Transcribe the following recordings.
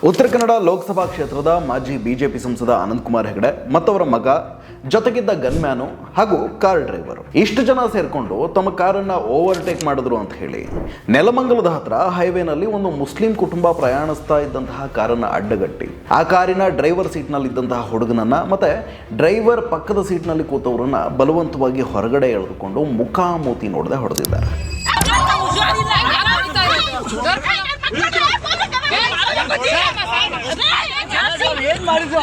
ಉತ್ತರ ಕನ್ನಡ ಲೋಕಸಭಾ ಕ್ಷೇತ್ರದ ಮಾಜಿ ಬಿಜೆಪಿ ಸಂಸದ ಅನಂತಕುಮಾರ್ ಹೆಗಡೆ ಮತ್ತವರ ಮಗ ಜೊತೆಗಿದ್ದ ಗನ್ಮ್ಯಾನು ಹಾಗೂ ಕಾರ್ ಡ್ರೈವರ್ ಇಷ್ಟು ಜನ ಸೇರಿಕೊಂಡು ತಮ್ಮ ಕಾರನ್ನ ಓವರ್ಟೇಕ್ ಮಾಡಿದ್ರು ಅಂತ ಹೇಳಿ ನೆಲಮಂಗಲದ ಹತ್ರ ಹೈವೇನಲ್ಲಿ ಒಂದು ಮುಸ್ಲಿಂ ಕುಟುಂಬ ಪ್ರಯಾಣಿಸ್ತಾ ಇದ್ದಂತಹ ಕಾರನ್ನ ಅಡ್ಡಗಟ್ಟಿ ಆ ಕಾರಿನ ಡ್ರೈವರ್ ಸೀಟ್ನಲ್ಲಿ ಇದ್ದಂತಹ ಹುಡುಗನನ್ನ ಮತ್ತೆ ಡ್ರೈವರ್ ಪಕ್ಕದ ಸೀಟ್ನಲ್ಲಿ ಕೂತವರನ್ನ ಬಲವಂತವಾಗಿ ಹೊರಗಡೆ ಎಳೆದುಕೊಂಡು ಮುಖಾಮೂತಿ ನೋಡದೆ ಹೊಡೆದಿದ್ದಾರೆ ಏನ್ ಮಾಡಿದ್ರು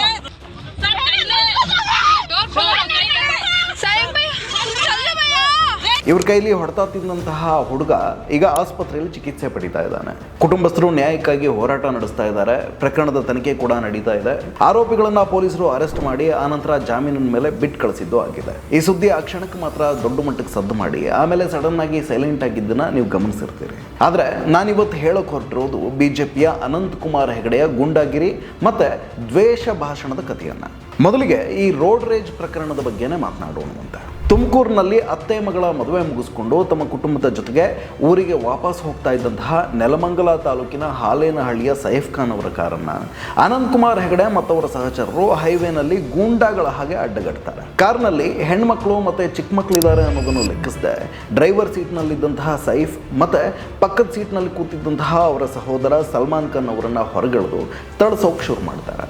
ಇವ್ರ ಕೈಲಿ ಹೊಡೆತ ತಿಂದಂತಹ ಹುಡುಗ ಈಗ ಆಸ್ಪತ್ರೆಯಲ್ಲಿ ಚಿಕಿತ್ಸೆ ಪಡಿತಾ ಇದ್ದಾನೆ. ಕುಟುಂಬಸ್ಥರು ನ್ಯಾಯಕ್ಕಾಗಿ ಹೋರಾಟ ನಡೆಸ್ತಾ ಇದ್ದಾರೆ. ಪ್ರಕರಣದ ತನಿಖೆ ಕೂಡ ನಡೀತಾ ಇದೆ. ಆರೋಪಿಗಳನ್ನ ಪೊಲೀಸರು ಅರೆಸ್ಟ್ ಮಾಡಿ, ಆನಂತರ ಜಾಮೀನಿನ ಮೇಲೆ ಬಿಟ್ಟು ಕಳಿಸಿದ್ದು ಆಗಿದೆ. ಈ ಸುದ್ದಿ ಆ ಕ್ಷಣಕ್ಕೆ ಮಾತ್ರ ದೊಡ್ಡ ಮಟ್ಟಕ್ಕೆ ಸದ್ದು ಮಾಡಿ. ಆಮೇಲೆ ಸಡನ್ ಆಗಿ ಸೈಲೆಂಟ್ ಆಗಿದ್ದನ್ನ ನೀವು ಗಮನಿಸಿರ್ತೀರಿ. ಆದ್ರೆ ನಾನಿವತ್ತು ಹೇಳಕ್ ಹೊರಟಿರೋದು ಬಿಜೆಪಿಯ ಅನಂತ್ ಕುಮಾರ್ ಹೆಗಡೆಯ ಗುಂಡಾಗಿರಿ ಮತ್ತೆ ದ್ವೇಷ ಭಾಷಣದ ಕಥೆಯನ್ನ. ಮೊದಲಿಗೆ ಈ ರೋಡ್ ರೇಜ್ ಪ್ರಕರಣದ ಬಗ್ಗೆನೇ ಮಾತನಾಡೋಣ ಅಂತ. ತುಮಕೂರಿನಲ್ಲಿ ಅತ್ತೆ ಮಗಳ ಮದುವೆ ಮುಗಿಸ್ಕೊಂಡು ತಮ್ಮ ಕುಟುಂಬದ ಜೊತೆಗೆ ಊರಿಗೆ ವಾಪಸ್ ಹೋಗ್ತಾ ಇದ್ದಂತಹ ನೆಲಮಂಗಲ ತಾಲೂಕಿನ ಹಾಲೇನಹಳ್ಳಿಯ ಸೈಫ್ ಖಾನ್ ಅವರ ಕಾರನ್ನ ಅನಂತ್ ಕುಮಾರ್ ಹೆಗಡೆ ಮತ್ತವರ ಸಹಚರರು ಹೈವೇನಲ್ಲಿ ಗೂಂಡಾಗಳ ಹಾಗೆ ಅಡ್ಡಗಟ್ತಾರೆ. ಕಾರ್ನಲ್ಲಿ ಹೆಣ್ಮಕ್ಳು ಮತ್ತೆ ಚಿಕ್ಕ ಮಕ್ಕಳಿದ್ದಾರೆ ಅನ್ನೋದನ್ನು ಲೆಕ್ಕಿಸದೆ. ಡ್ರೈವರ್ ಸೀಟ್ನಲ್ಲಿದ್ದಂತಹ ಸೈಫ್ ಮತ್ತೆ ಪಕ್ಕದ ಸೀಟ್ನಲ್ಲಿ ಕೂತಿದ್ದಂತಹ ಅವರ ಸಹೋದರ ಸಲ್ಮಾನ್ ಖಾನ್ ಅವರನ್ನು ಹೊರಗೆಳೆದು ತಳಿಸೋಕೆ ಶುರು ಮಾಡ್ತಾರೆ.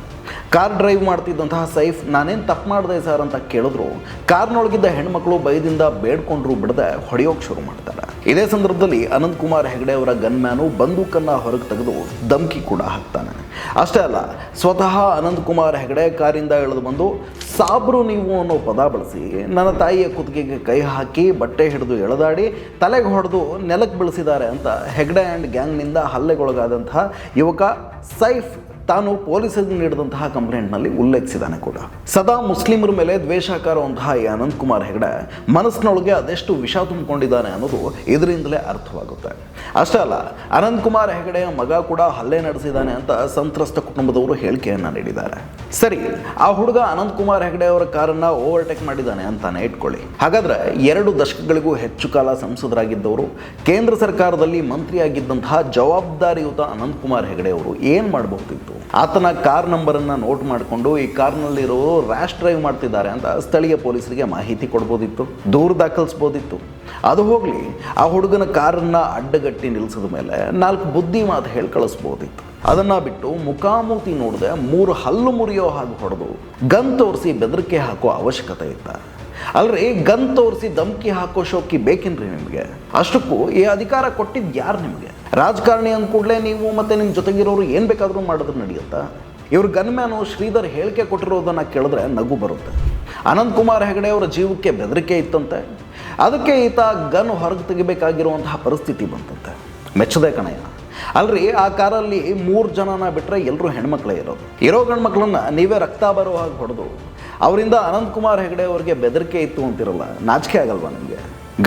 ಕಾರ್ ಡ್ರೈವ್ ಮಾಡ್ತಿದ್ದಂತಹ ಸೈಫ್, ನಾನೇನು ತಪ್ಪು ಮಾಡಿದೆ ಸರ್ ಅಂತ ಕೇಳಿದ್ರು. ಕಾರ್ನೊಳಗಿದ್ದ ಹೆಣ್ಮಕ್ಳು ಭಯದಿಂದ ಬೇಡ್ಕೊಂಡ್ರು ಬಿಡದೆ, ಹೊಡೆಯೋಕೆ ಶುರು ಮಾಡ್ತಾರೆ. ಇದೇ ಸಂದರ್ಭದಲ್ಲಿ ಅನಂತ್ ಕುಮಾರ್ ಹೆಗಡೆ ಅವರ ಗನ್ಮ್ಯಾನು ಬಂದೂಕನ್ನು ಹೊರಗೆ ತೆಗೆದು ಧಮ್ಕಿ ಕೂಡ ಹಾಕ್ತಾನೆ. ಅಷ್ಟೇ ಅಲ್ಲ, ಸ್ವತಃ ಅನಂತ್ ಕುಮಾರ್ ಹೆಗಡೆ ಕಾರಿಂದ ಇಳಿದು ಬಂದು, ಸಾಬ್ರು ನೀವು ಅನ್ನೋ ಪದ ಬಳಸಿ, ನನ್ನ ತಾಯಿಯ ಕುತ್ತಿಗೆಗೆ ಕೈ ಹಾಕಿ ಬಟ್ಟೆ ಹಿಡಿದು ಎಳೆದಾಡಿ, ತಲೆಗೆ ಹೊಡೆದು ನೆಲಕ್ಕೆ ಬೆಳೆಸಿದ್ದಾರೆ ಅಂತ ಹೆಗ್ಡೆ ಆ್ಯಂಡ್ ಗ್ಯಾಂಗ್ನಿಂದ ಹಲ್ಲೆಗೊಳಗಾದಂತಹ ಯುವಕ ಸೈಫ್ ತಾನು ಪೊಲೀಸರಿಗೆ ನೀಡಿದಂತಹ ಕಂಪ್ಲೇಂಟ್ನಲ್ಲಿ ಉಲ್ಲೇಖಿಸಿದ್ದಾನೆ ಕೂಡ. ಸದಾ ಮುಸ್ಲಿಮರ ಮೇಲೆ ದ್ವೇಷಕಾರುವಂತಹ ಈ ಅನಂತ್ ಕುಮಾರ್ ಹೆಗಡೆ ಮನಸ್ಸಿನೊಳಗೆ ಅದೆಷ್ಟು ವಿಷ ತುಂಬಿಕೊಂಡಿದ್ದಾನೆ ಅನ್ನೋದು ಇದರಿಂದಲೇ ಅರ್ಥವಾಗುತ್ತೆ. ಅಷ್ಟೇ ಅಲ್ಲ ಅನಂತ್ ಕುಮಾರ್ ಹೆಗಡೆಯ ಮಗ ಕೂಡ ಹಲ್ಲೆ ನಡೆಸಿದ್ದಾನೆ ಅಂತ ಸಂತ್ರಸ್ತ ಕುಟುಂಬದವರು ಹೇಳಿಕೆಯನ್ನ ನೀಡಿದ್ದಾರೆ. ಸರಿ, ಆ ಹುಡುಗ ಅನಂತ್ ಕುಮಾರ್ ಹೆಗಡೆ ಅವರ ಕಾರನ್ನ ಓವರ್ಟೇಕ್ ಮಾಡಿದ್ದಾನೆ ಅಂತಾನೆ ಇಟ್ಕೊಳ್ಳಿ. ಹಾಗಾದ್ರೆ ಎರಡು ದಶಕಗಳಿಗೂ ಹೆಚ್ಚು ಕಾಲ ಸಂಸದರಾಗಿದ್ದವರು, ಕೇಂದ್ರ ಸರ್ಕಾರದಲ್ಲಿ ಮಂತ್ರಿಯಾಗಿದ್ದಂತಹ ಜವಾಬ್ದಾರಿಯುತ ಅನಂತ್ ಕುಮಾರ್ ಹೆಗಡೆ ಅವರು ಏನು ಮಾಡಬಹುದಿತ್ತು? ಆತನ ಕಾರ್ ನಂಬರನ್ನು ನೋಟ್ ಮಾಡಿಕೊಂಡು ಈ ಕಾರ್ನಲ್ಲಿರೋ ರ್ಯಾಶ್ ಡ್ರೈವ್ ಮಾಡ್ತಿದ್ದಾರೆ ಅಂತ ಸ್ಥಳೀಯ ಪೊಲೀಸರಿಗೆ ಮಾಹಿತಿ ಕೊಡ್ಬೋದಿತ್ತು, ದೂರು ದಾಖಲಿಸ್ಬೋದಿತ್ತು. ಅದು ಹೋಗ್ಲಿ, ಆ ಹುಡುಗನ ಕಾರನ್ನು ಅಡ್ಡಗಟ್ಟಿ ನಿಲ್ಲಿಸಿದ ಮೇಲೆ ನಾಲ್ಕು ಬುದ್ಧಿ ಮಾತು ಹೇಳಿ ಕಳಿಸ್ಬೋದಿತ್ತು. ಅದನ್ನ ಬಿಟ್ಟು ಮುಖಾಮುಖಿ ನೋಡದೆ ಮೂರು ಹಲ್ಲು ಮುರಿಯೋ ಹಾಗೆ ಹೊಡೆದು ಗನ್ ತೋರಿಸಿ ಬೆದರಿಕೆ ಹಾಕೋ ಅವಶ್ಯಕತೆ ಇತ್ತ. ಅಲ್ರಿ, ಗನ್ ತೋರಿಸಿ ಧಮಕಿ ಹಾಕೋ ಶೋಕಿ ಬೇಕೇನ್ರಿ ನಿಮಗೆ? ಅಷ್ಟಕ್ಕೂ ಈ ಅಧಿಕಾರ ಕೊಟ್ಟಿದ್ದು ಯಾರು ನಿಮಗೆ? ರಾಜಕಾರಣಿ ಅಂದ ಕೂಡಲೇ ನೀವು ಮತ್ತೆ ನಿಮ್ಮ ಜೊತೆಗಿರೋರು ಏನು ಬೇಕಾದರೂ ಮಾಡಿದ್ರೆ ನಡೆಯುತ್ತಾ? ಇವ್ರ ಗನ್ಮ್ಯಾನು ಶ್ರೀಧರ್ ಹೇಳಿಕೆ ಕೊಟ್ಟಿರೋದನ್ನ ಕೇಳಿದ್ರೆ ನಗು ಬರುತ್ತೆ. ಅನಂತಕುಮಾರ್ ಹೆಗಡೆ ಅವರ ಜೀವಕ್ಕೆ ಬೆದರಿಕೆ ಇತ್ತಂತೆ. ಅದಕ್ಕೆ ಈತ ಗನ್ ಹೊರಗೆ ತೆಗಿಬೇಕಾಗಿರುವಂತಹ ಪರಿಸ್ಥಿತಿ ಬಂತಂತೆ. ಮೆಚ್ಚದೆ ಕಣಯ್ಯ ಅಲ್ರಿ, ಆ ಕಾರಲ್ಲಿ ಮೂರು ಜನನ ಬಿಟ್ಟರೆ ಎಲ್ಲರೂ ಹೆಣ್ಮಕ್ಳೇ ಇರೋದು. ಇರೋ ಗಂಡ್ಮಕ್ಳನ್ನ ನೀವೇ ರಕ್ತ ಬರೋ ಹೊಡೆದು ಅವರಿಂದ ಅನಂತ್ ಕುಮಾರ್ ಹೆಗಡೆ ಅವರಿಗೆ ಬೆದರಿಕೆ ಇತ್ತು ಅಂತಿರಲ್ಲ, ನಾಚಿಕೆ ಆಗಲ್ವಾ ನಿಮಗೆ?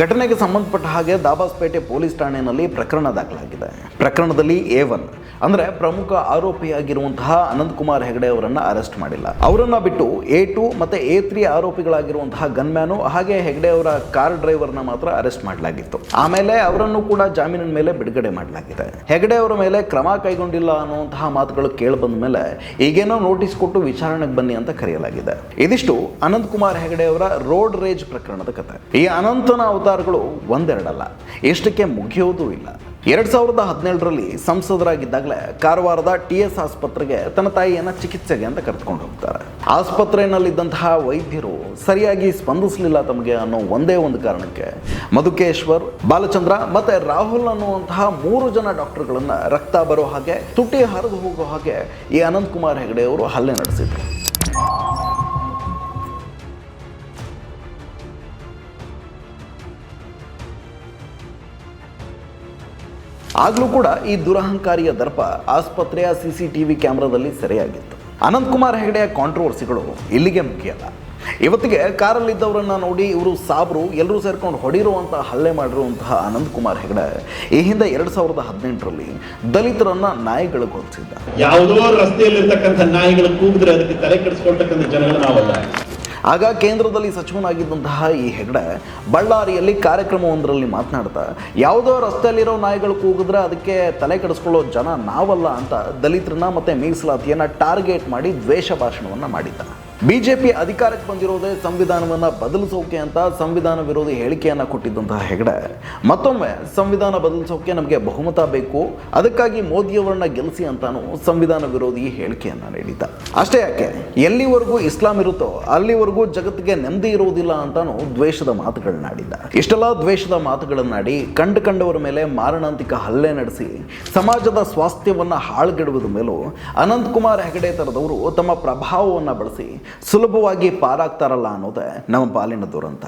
ಘಟನೆಗೆ ಸಂಬಂಧಪಟ್ಟ ಹಾಗೆ ದಾಬಾಸ್ಪೇಟೆ ಪೊಲೀಸ್ ಠಾಣೆಯಲ್ಲಿ ಪ್ರಕರಣ ದಾಖಲಾಗಿದೆ. ಪ್ರಕರಣದಲ್ಲಿ ಎ ಒನ್ ಅಂದರೆ ಪ್ರಮುಖ ಆರೋಪಿಯಾಗಿರುವಂತಹ ಅನಂತ್ ಕುಮಾರ್ ಹೆಗಡೆ ಅವರನ್ನು ಅರೆಸ್ಟ್ ಮಾಡಿಲ್ಲ. ಅವರನ್ನು ಬಿಟ್ಟು ಎ ಟು ಮತ್ತು ಎ ತ್ರೀ ಆರೋಪಿಗಳಾಗಿರುವಂತಹ ಗನ್ಮ್ಯಾನು ಹಾಗೆ ಹೆಗಡೆ ಅವರ ಕಾರ್ ಡ್ರೈವರ್ನ ಮಾತ್ರ ಅರೆಸ್ಟ್ ಮಾಡಲಾಗಿತ್ತು. ಆಮೇಲೆ ಅವರನ್ನು ಕೂಡ ಜಾಮೀನಿನ ಮೇಲೆ ಬಿಡುಗಡೆ ಮಾಡಲಾಗಿದೆ. ಹೆಗಡೆ ಅವರ ಮೇಲೆ ಕ್ರಮ ಕೈಗೊಂಡಿಲ್ಲ ಅನ್ನುವಂತಹ ಮಾತುಗಳು ಕೇಳಿ ಬಂದ ಮೇಲೆ ಈಗೇನೋ ನೋಟಿಸ್ ಕೊಟ್ಟು ವಿಚಾರಣೆಗೆ ಬನ್ನಿ ಅಂತ ಕರೆಯಲಾಗಿದೆ. ಇದಿಷ್ಟು ಅನಂತ್ ಕುಮಾರ್ ಹೆಗಡೆ ಅವರ ರೋಡ್ ರೇಜ್ ಪ್ರಕರಣದ ಕಥೆ ಈ ಅನಂತನ ಅವತಾರಗಳು ಒಂದೆರಡಲ್ಲ. ಎಷ್ಟಕ್ಕೆ ಮುಗಿಯೋದೂ ಇಲ್ಲ. ಎರಡ್ ಸಾವಿರದ ಹದಿನೇಳರಲ್ಲಿ ಸಂಸದರಾಗಿದ್ದಾಗಲೇ ಕಾರವಾರದ ಟಿ ಎಸ್ ಆಸ್ಪತ್ರೆಗೆ ತನ್ನ ತಾಯಿಯನ್ನ ಚಿಕಿತ್ಸೆಗೆ ಅಂತ ಕರೆದುಕೊಂಡು ಹೋಗ್ತಾರೆ. ಆಸ್ಪತ್ರೆಯಲ್ಲಿದ್ದಂತಹ ವೈದ್ಯರು ಸರಿಯಾಗಿ ಸ್ಪಂದಿಸಲಿಲ್ಲ ತಮಗೆ ಅನ್ನೋ ಒಂದೇ ಒಂದು ಕಾರಣಕ್ಕೆ. ಮಧುಕೇಶ್ವರ್, ಬಾಲಚಂದ್ರ ಮತ್ತೆ ರಾಹುಲ್ ಅನ್ನುವಂತಹ ಮೂರು ಜನ ಡಾಕ್ಟರ್ಗಳನ್ನ ರಕ್ತ ಬರೋ ಹಾಗೆ ತುಟಿ ಹರಿದು ಹೋಗೋ ಹಾಗೆ ಈ ಅನಂತ್ ಕುಮಾರ್ ಹೆಗಡೆ ಅವರು ಹಲ್ಲೆ ನಡೆಸಿದ್ರು. ಆಗಲೂ ಕೂಡ ಈ ದುರಹಂಕಾರಿಯ ದರ್ಪ ಆಸ್ಪತ್ರೆಯ ಸಿ ಸಿ ಟಿ ವಿ ಕ್ಯಾಮ್ರಾದಲ್ಲಿ ಸೆರೆಯಾಗಿತ್ತು. ಅನಂತ್ ಕುಮಾರ್ ಹೆಗಡೆಯ ಕಾಂಟ್ರವರ್ಸಿಗಳು ಇಲ್ಲಿಗೆ ಮುಖ್ಯ. ಅಲ್ಲ ಇವತ್ತಿಗೆ ಕಾರಲ್ಲಿದ್ದವರನ್ನ ನೋಡಿ ಇವರು ಸಾಬ್ರು ಎಲ್ಲರೂ ಸೇರ್ಕೊಂಡು ಹೊಡಿರುವಂಥ ಹಲ್ಲೆ ಮಾಡಿರುವಂತಹ ಅನಂತ್ ಕುಮಾರ್ ಹೆಗಡೆ ಈ ಹಿಂದೆ ಎರಡು ಸಾವಿರದ ಹದಿನೆಂಟರಲ್ಲಿ ದಲಿತರನ್ನ ನಾಯಿಗಳಿಗೆ ಹೊತ್ತಿದ್ದ ಯಾವುದೋ ರಸ್ತೆಯಲ್ಲಿರ್ತಕ್ಕಂಥ ನಾಯಿಗಳು ಕೂಗಿದ್ರೆ ಅದಕ್ಕೆ ತಲೆ ಕೆಡಿಸ್ಕೊಳ್ತಕ್ಕಂಥ ಜನಗಳು ನಾವಲ್ಲ. ಆಗ ಕೇಂದ್ರದಲ್ಲಿ ಸಚಿವನಾಗಿದ್ದಂತಹ ಈ ಹೆಗಡೆ ಬಳ್ಳಾರಿಯಲ್ಲಿ ಕಾರ್ಯಕ್ರಮವೊಂದರಲ್ಲಿ ಮಾತನಾಡ್ತಾ, ಯಾವುದೋ ರಸ್ತೆಯಲ್ಲಿರೋ ನಾಯಿಗಳು ಕೂಗಿದ್ರೆ ಅದಕ್ಕೆ ತಲೆ ಕೆಡಿಸ್ಕೊಳ್ಳೋ ಜನ ನಾವಲ್ಲ ಅಂತ ದಲಿತರನ್ನ ಮತ್ತೆ ಮೀಸಲಾತಿಯನ್ನ ಟಾರ್ಗೆಟ್ ಮಾಡಿ ದ್ವೇಷ ಭಾಷಣವನ್ನ ಮಾಡಿದ್ದ. ಬಿಜೆಪಿ ಅಧಿಕಾರಕ್ಕೆ ಬಂದಿರೋದೇ ಸಂವಿಧಾನವನ್ನ ಬದಲಿಸೋಕೆ ಅಂತ ಸಂವಿಧಾನ ವಿರೋಧಿ ಹೇಳಿಕೆಯನ್ನ ಕೊಟ್ಟಿದ್ದಂತಹ ಹೆಗಡೆ. ಮತ್ತೊಮ್ಮೆ ಸಂವಿಧಾನ ಬದಲಿಸೋಕೆ ನಮಗೆ ಬಹುಮತ ಬೇಕು, ಅದಕ್ಕಾಗಿ ಮೋದಿಯವರನ್ನ ಗೆಲ್ಲಿಸಿ ಅಂತಾನು ಸಂವಿಧಾನ ವಿರೋಧಿ ಹೇಳಿಕೆಯನ್ನ ನೀಡಿದ್ದ. ಅಷ್ಟೇ ಯಾಕೆ, ಎಲ್ಲಿವರೆಗೂ ಇಸ್ಲಾಂ ಇರುತ್ತೋ ಅಲ್ಲಿವರೆಗೂ ಜಗತ್ತಿಗೆ ನೆಮ್ಮದಿ ಇರುವುದಿಲ್ಲ ಅಂತಾನು ದ್ವೇಷದ ಮಾತುಗಳನ್ನಾಡಿದ್ದ ಇಷ್ಟೆಲ್ಲ ದ್ವೇಷದ ಮಾತುಗಳನ್ನಾಡಿ ಕಂಡು ಕಂಡವರ ಮೇಲೆ ಮಾರಣಾಂತಿಕ ಹಲ್ಲೆ ನಡೆಸಿ ಸಮಾಜದ ಸ್ವಾಸ್ಥ್ಯವನ್ನ ಹಾಳುಗೆಡುವುದ ಮೇಲೂ ಅನಂತಕುಮಾರ್ ಹೆಗಡೆ ತರದವರು ತಮ್ಮ ಪ್ರಭಾವವನ್ನು ಬಳಸಿ ಸುಲಭವಾಗಿ ಪಾರಾಗ್ತಾರಲ್ಲ ಅನ್ನೋದೇ ನಮ್ಮ ಪಾಲಿನ ದುರಂತ.